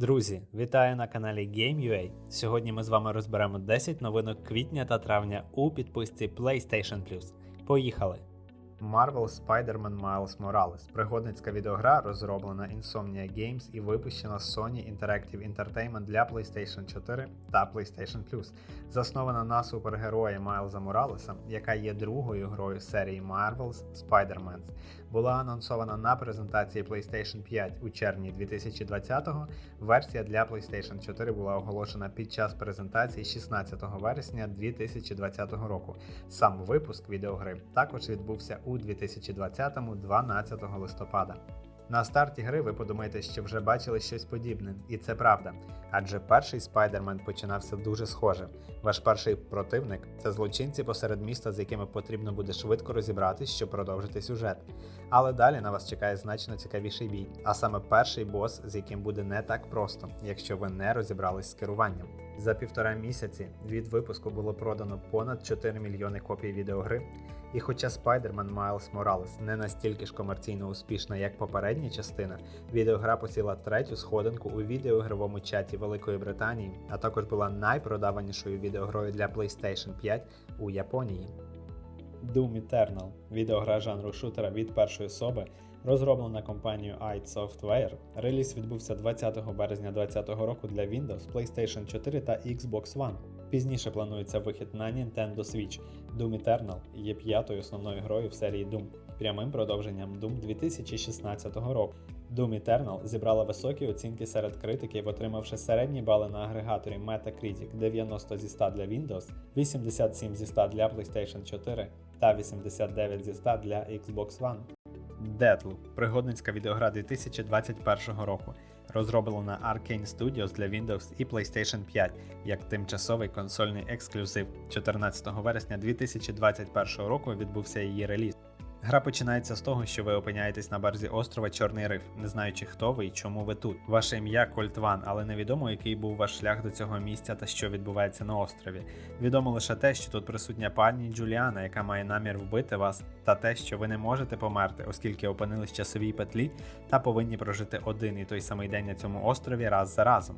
Друзі, вітаю на каналі Game.ua. Сьогодні ми з вами розберемо 10 новинок квітня та травня у підписці PlayStation Plus. Поїхали! Marvel Spider-Man Miles Morales пригодницька відеогра, розроблена Insomnia Games і випущена Sony Interactive Entertainment для PlayStation 4 та PlayStation Plus, заснована на супергерої Майлза Моралеса, яка є другою грою серії Marvel's Spider-Man. Була анонсована на презентації PlayStation 5 у червні 2020-го. Версія для PlayStation 4 була оголошена під час презентації 16 вересня 2020 року. Сам випуск відеогри також відбувся у 2020-му 12 листопада. На старті гри ви подумаєте, що вже бачили щось подібне, і це правда. Адже перший Спайдермен починався дуже схоже. Ваш перший противник це злочинці посеред міста, з якими потрібно буде швидко розібратись, щоб продовжити сюжет. Але далі на вас чекає значно цікавіший бій, а саме перший бос, з яким буде не так просто, якщо ви не розібрались з керуванням. За півтора місяці від випуску було продано понад 4 мільйони копій відеогри. І хоча Spider-Man Miles Morales не настільки ж комерційно успішна, як попередня частина, відеогра посіла третю сходинку у відеоігровому чаті Великої Британії, а також була найпродаванішою відеогрою для PlayStation 5 у Японії. Doom Eternal відеогра жанру шутера від першої особи, розроблена компанією id Software. Реліз відбувся 20 березня 2020 року для Windows, PlayStation 4 та Xbox One. Пізніше планується вихід на Nintendo Switch. Doom Eternal є п'ятою основною грою в серії Doom, прямим продовженням Doom 2016 року. Doom Eternal зібрала високі оцінки серед критиків, отримавши середні бали на агрегаторі Metacritic 90 зі 100 для Windows, 87 зі 100 для PlayStation 4 та 89 зі 100 для Xbox One. Deathloop – пригодницька відеогра 2021 року, розроблена Arkane Studios для Windows і PlayStation 5 як тимчасовий консольний ексклюзив. 14 вересня 2021 року відбувся її реліз. Гра починається з того, що ви опиняєтесь на березі острова Чорний Риф, не знаючи, хто ви і чому ви тут. Ваше ім'я Кольт Ван, але невідомо, який був ваш шлях до цього місця та що відбувається на острові. Відомо лише те, що тут присутня пані Джуліана, яка має намір вбити вас, та те, що ви не можете померти, оскільки опинились в часовій петлі та повинні прожити один і той самий день на цьому острові раз за разом.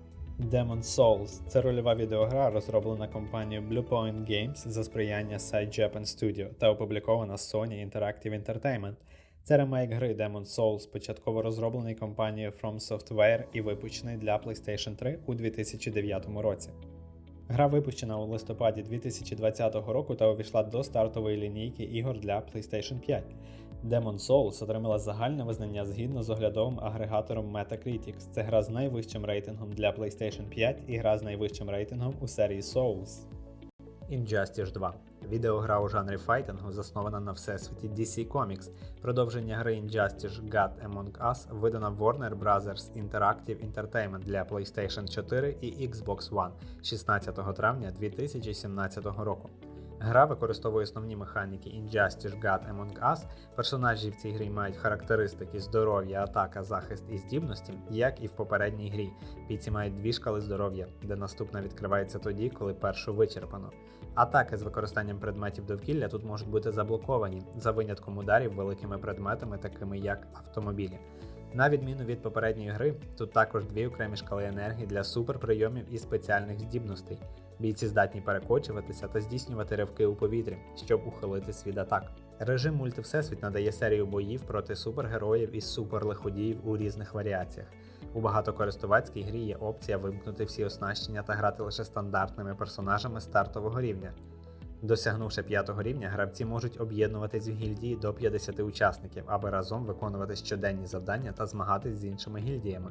Demon Souls це рольова відеогра, розроблена компанією Bluepoint Games за сприяння Side Japan Studio та опублікована Sony Interactive Entertainment. Це ремейк гри Demon Souls, початково розроблений компанією From Software і випущений для PlayStation 3 у 2009 році. Гра випущена у листопаді 2020 року та увійшла до стартової лінійки ігор для PlayStation 5. Demon Souls отримала загальне визнання згідно з оглядовим агрегатором Metacritic. Це гра з найвищим рейтингом для PlayStation 5 і гра з найвищим рейтингом у серії Souls. Injustice 2 Відеогра у жанрі файтингу заснована на всесвіті DC Comics. Продовження гри Injustice God Among Us видана Warner Bros. Interactive Entertainment для PlayStation 4 і Xbox One 16 травня 2017 року. Гра використовує основні механіки Injustice God Among Us. Персонажі в цій грі мають характеристики здоров'я, атака, захист і здібності, як і в попередній грі. Бійці мають дві шкали здоров'я, де наступна відкривається тоді, коли першу вичерпано. Атаки з використанням предметів довкілля тут можуть бути заблоковані за винятком ударів великими предметами, такими як автомобілі. На відміну від попередньої гри, тут також дві окремі шкали енергії для суперприйомів і спеціальних здібностей. Бійці здатні перекочуватися та здійснювати ривки у повітрі, щоб ухилитись від атак. Режим мультивсесвіт надає серію боїв проти супергероїв і суперлиходіїв у різних варіаціях. У багатокористувацькій грі є опція вимкнути всі оснащення та грати лише стандартними персонажами стартового рівня. Досягнувши п'ятого рівня, гравці можуть об'єднуватись в гільдії до 50 учасників, аби разом виконувати щоденні завдання та змагатись з іншими гільдіями.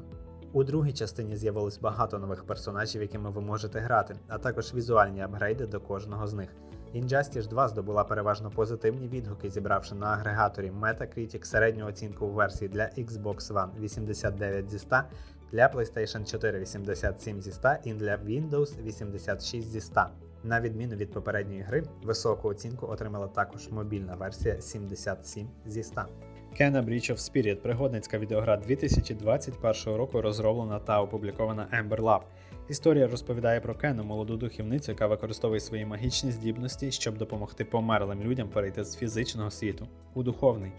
У другій частині з'явилось багато нових персонажів, якими ви можете грати, а також візуальні апгрейди до кожного з них. Injustice 2 здобула переважно позитивні відгуки, зібравши на агрегаторі Metacritic середню оцінку у версії для Xbox One 89 зі 100, для PlayStation 4 87 зі 100 і для Windows 86 зі 100. На відміну від попередньої гри, високу оцінку отримала також мобільна версія 77 зі 100. Kena Breach of Spirit пригодницька відеогра 2021 року розроблена та опублікована Ember Lab. Історія розповідає про Кену, молоду духівницю, яка використовує свої магічні здібності, щоб допомогти померлим людям перейти з фізичного світу у духовний.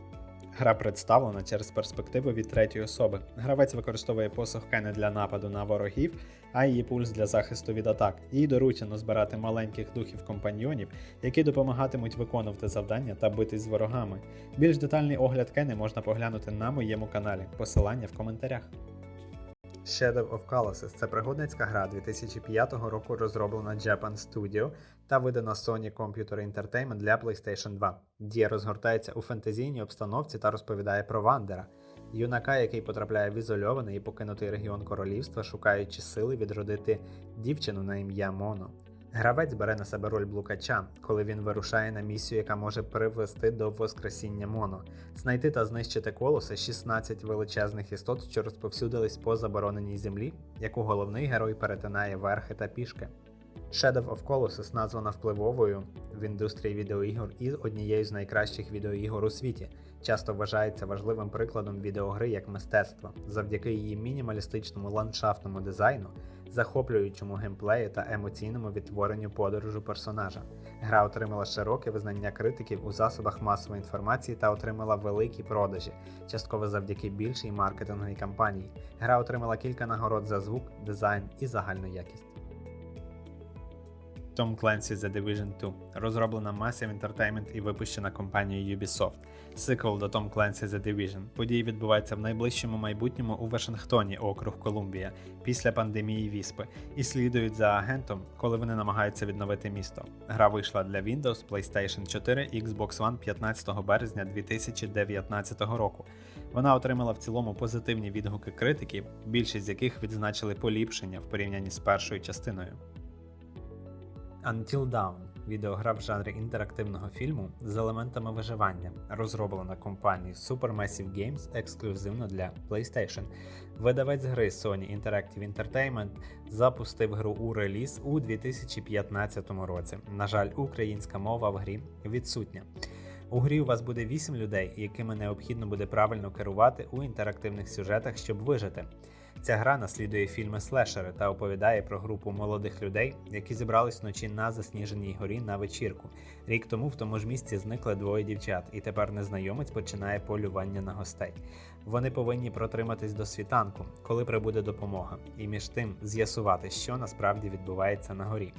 Гра представлена через перспективу від третьої особи. Гравець використовує посох Кене для нападу на ворогів, а її пульс для захисту від атак. Їй доручено збирати маленьких духів компаньйонів, які допомагатимуть виконувати завдання та битись з ворогами. Більш детальний огляд Кени можна поглянути на моєму каналі. Посилання в коментарях. Shadow of Colossus – це пригодницька гра 2005 року, розроблена Japan Studio та видана Sony Computer Entertainment для PlayStation 2. Дія розгортається у фентезійній обстановці та розповідає про Вандера, юнака, який потрапляє в ізольований і покинутий регіон королівства, шукаючи сили відродити дівчину на ім'я Моно. Гравець бере на себе роль блукача, коли він вирушає на місію, яка може привести до воскресіння Моно, знайти та знищити колоси 16 величезних істот, що розповсюдились по забороненій землі, яку головний герой перетинає верхи та пішки. Shadow of Colossus названа впливовою в індустрії відеоігор і однією з найкращих відеоігор у світі. Часто вважається важливим прикладом відеогри як мистецтва завдяки її мінімалістичному ландшафтному дизайну, захоплюючому геймплею та емоційному відтворенню подорожу персонажа. Гра отримала широке визнання критиків у засобах масової інформації та отримала великі продажі, частково завдяки більшій маркетинговій кампанії. Гра отримала кілька нагород за звук, дизайн і загальну якість. Tom Clancy The Division 2 розроблена Massive Entertainment і випущена компанією Ubisoft. Сиквел до Tom Clancy The Division. Події відбуваються в найближчому майбутньому у Вашингтоні, округ Колумбія, після пандемії Віспи, і слідують за агентом, коли вони намагаються відновити місто. Гра вийшла для Windows, PlayStation 4 і Xbox One 15 березня 2019 року. Вона отримала в цілому позитивні відгуки критиків, більшість з яких відзначили поліпшення в порівнянні з першою частиною. Until Dawn відеогра в жанрі інтерактивного фільму з елементами виживання, розроблена компанією Supermassive Games ексклюзивно для PlayStation. Видавець гри Sony Interactive Entertainment запустив гру у реліз у 2015 році. На жаль, українська мова в грі відсутня. У грі у вас буде 8 людей, якими необхідно буде правильно керувати у інтерактивних сюжетах, щоб вижити. Ця гра наслідує фільми слешери та оповідає про групу молодих людей, які зібрались вночі на засніженій горі на вечірку. Рік тому в тому ж місці зникли двоє дівчат, і тепер незнайомець починає полювання на гостей. Вони повинні протриматись до світанку, коли прибуде допомога, і між тим з'ясувати, що насправді відбувається на горі.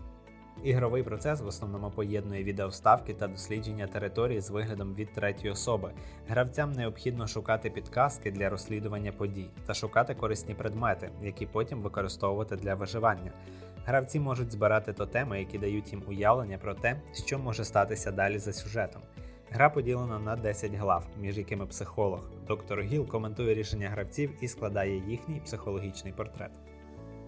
Ігровий процес в основному поєднує відеовставки та дослідження території з виглядом від третьої особи. Гравцям необхідно шукати підказки для розслідування подій та шукати корисні предмети, які потім використовувати для виживання. Гравці можуть збирати тотеми, які дають їм уявлення про те, що може статися далі за сюжетом. Гра поділена на 10 глав, між якими психолог. Доктор Гіл коментує рішення гравців і складає їхній психологічний портрет.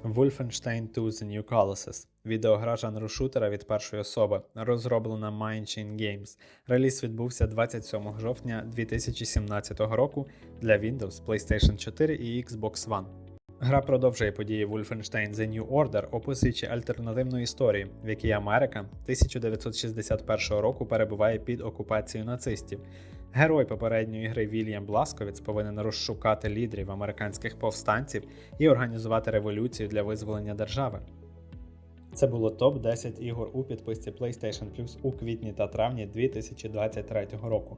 Wolfenstein 2 The New Colossus відеогра жанру шутера від першої особи, розроблена Mindchain Games. Реліз відбувся 27 жовтня 2017 року для Windows, PlayStation 4 і Xbox One. Гра продовжує події Wolfenstein The New Order, описуючи альтернативну історію, в якій Америка 1961 року перебуває під окупацією нацистів. Герой попередньої гри Вільям Бласковіц повинен розшукати лідерів американських повстанців і організувати революцію для визволення держави. Це було топ-10 ігор у підписці PlayStation Plus у квітні та травні 2023 року.